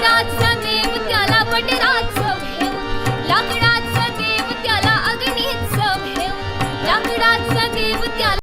बटेराज समेव त्याला बटेराज